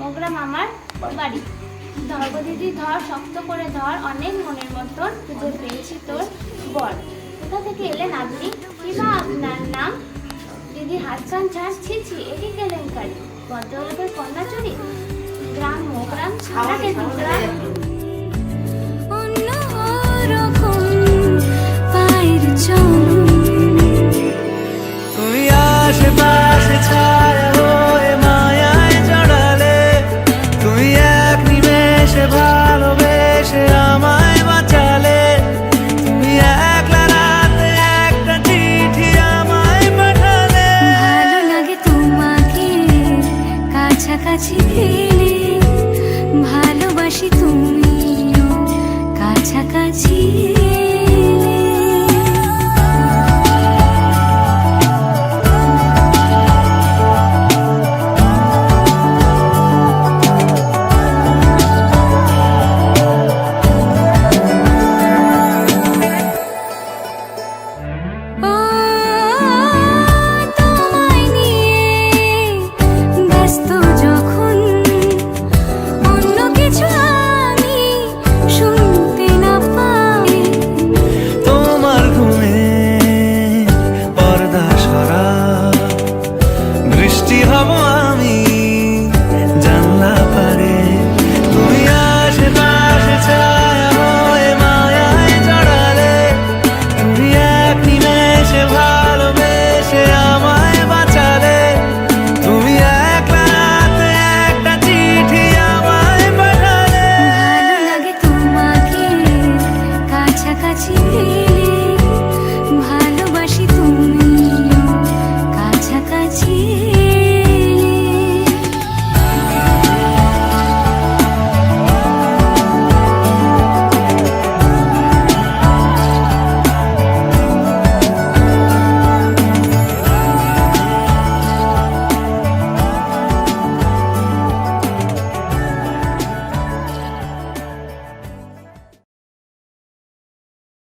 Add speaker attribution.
Speaker 1: মোগরা আমার বাড়ি। ধর দিদি ধর শক্ত করে ধর অনেক মনের মতন খুঁজে পেয়েছি তোর বর। কোথা থেকে এলেন আপনি কি বা আপনার নাম? দিদি হাত কান ছাড় ছি ছি এটি কেলেঙ্কারি ভদ্রলোকের কন্যা চুরি গ্রাম মোগ্রাম দুগ্রাম
Speaker 2: ah কাছাকাছি পেলে